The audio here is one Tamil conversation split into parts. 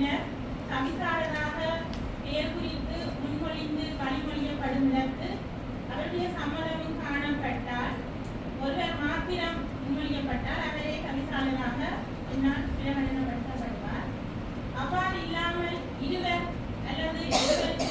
பின்னர் தவிசாளராக பெயர் குறித்து முன்மொழிந்து வழிமொழியப்படும் விதத்து அவருடைய சம்மதமும் காணப்பட்டால் ஒருவர் மாத்திரம் முன்மொழியப்பட்டால் அவரே தவிசாளராக என்னால் பிரகடனப்படுத்தப்படுவார். அவ்வாறு இல்லாமல் இருவர் அல்லது இருவருக்கு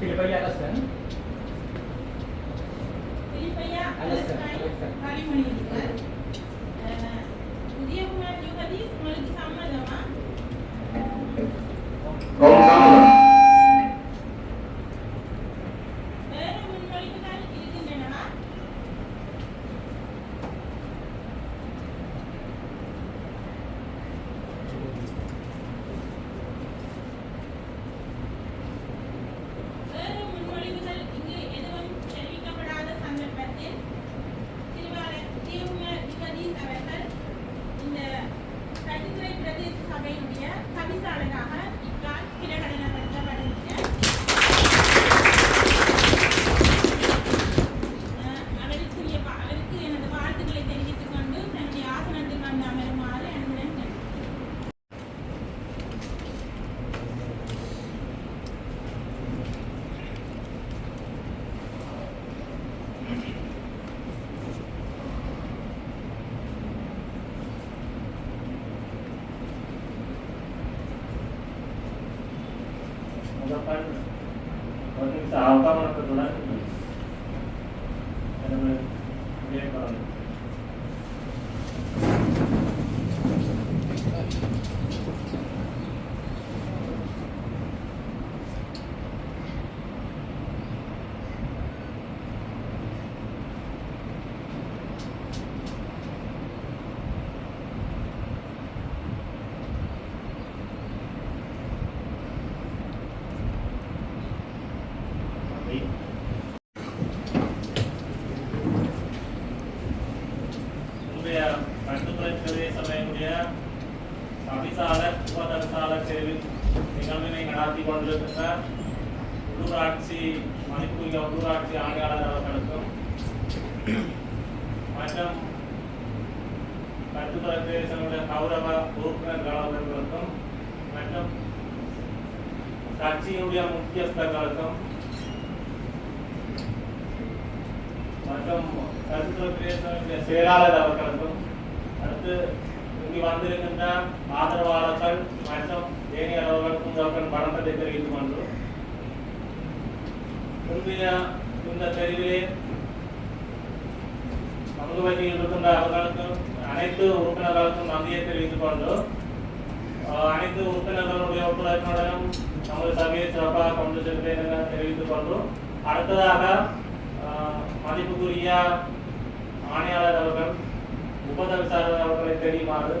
Philippiya Alasan. Philippiya Alasan. Alasan. Alasan. Alasan. Alasan. Alasan. உபதவிசாளர் நிகழ்வினை நடாத்தி கொண்டிருக்கின்ற உள்ளூராட்சி மணிப்பூரிய உள்ளூராட்சி ஆணையாளர் அவர்களுக்கும் மற்றும் கட்டுத்துறை பிரதேசங்களுடைய கௌரவ உறுப்பினர்கள் அவர்களுக்கும் மற்றும் கட்சியினுடைய முக்கியஸ்தர்களுக்கும் மற்றும் கருத்துத்துறை பிரதேசங்களுடைய செயலாளர் அவர்களுக்கும் அடுத்து இங்கு வந்திருக்கின்ற ஆதரவாளர்கள் மற்றும் ஏனையவர்களுக்கும் அவர்கள் வணக்கத்தை தெரிவித்துக் கொண்டு இன்றைய இந்த தெரிவிலே பங்கு வகியில் இருக்கின்ற அவர்களுக்கும் அனைத்து உறுப்பினர்களுக்கும் நன்றியை தெரிவித்துக் கொண்டு ஆஹ், அனைத்து உறுப்பினர்களுடைய ஒத்துழைப்புடனும் நமது சபையை சிறப்பாக கொண்டு செல்வேன் என தெரிவித்துக் கொண்டு அடுத்ததாக ஆஹ், மதிப்புக்குரிய ஆணையாளர் அவர்கள் உபதவிசாளர் அவர்களை தெரியுமாறு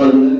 Hallelujah.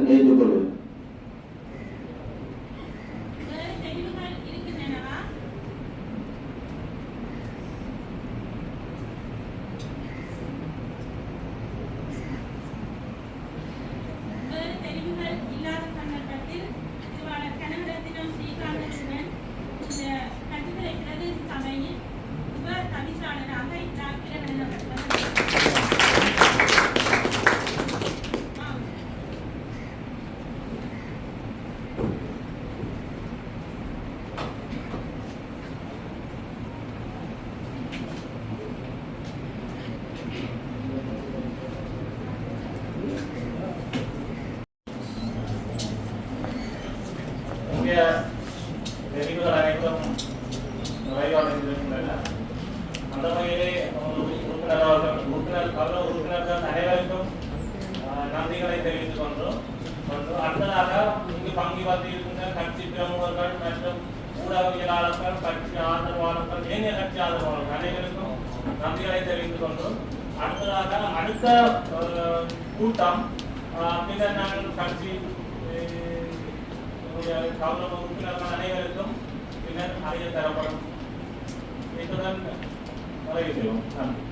கொண்டு இங்கு பங்கு பற்றியிருக்கின்ற கட்சி பிரமுகர்கள் மற்றும் ஊடகவியலாளர்கள் கட்சி ஆதரவாளர்கள் இளைஞர் கட்சி ஆதரவாளர்கள் அனைவருக்கும் நன்றிகளை தெரிவித்துக் கொண்டோம் அடுத்ததாக அடுத்த கூட்டம் பின்னர் நாங்கள் கட்சி ஆஹ், கௌரவ உறுப்பினர்கள் அனைவருக்கும் பின்னர் அறிய தரப்படும். இத்துடன் நிறைவு செய்வோம் நன்றி.